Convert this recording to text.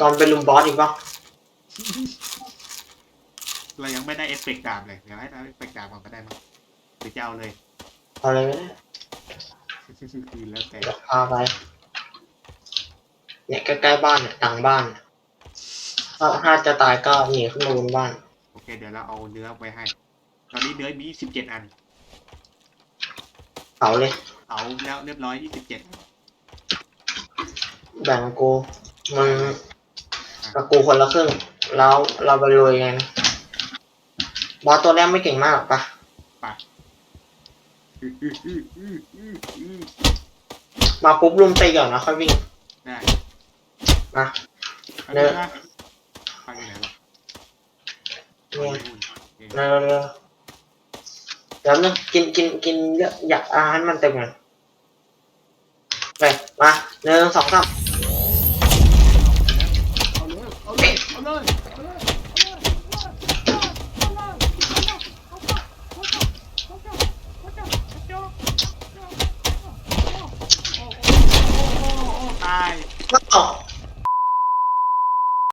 ก่อนเป็นลุมบอสอีกปะเรายังไม่ได้เอฟเฟกต์ดาบเลยเดี๋ยวให้เราเอฟเฟกต์ดาบมันก็ได้มั้งหรือจะเอาเลยเอาเลยก็ได้คือแล้วแต่เดี๋ยวพาไป เนี่ยใกล้ๆบ้านเนี่ยตังบ้านเนี่ยถ้าถ้าจะตายก็หนีขึ้นมาบนบ้าน โอเค เดี๋ยวเราเอาเนื้อไปให้ ตอนนี้เนื้อมีสิบเจ็ดอันเผาเลย เอาแล้วเรียบร้อยยี่สิบเจ็ดแบ่งกูมึง กับกูคนละครึ่ง แล้วเราไปรวยไงนะบอสตัวแรกไม่เก่งมากหรอกปะมาปุ๊บลุมตีก่อนนะค่อยวิ่ง ได้มาเนื้อฟังอยู่ไหนวะเนี่ยโอเคเร็วเร็วเดี๋ยวนึงกินกินกินเยอะอยากอาหารมันเต็มกันไปมาหนึ่งสองสาม เล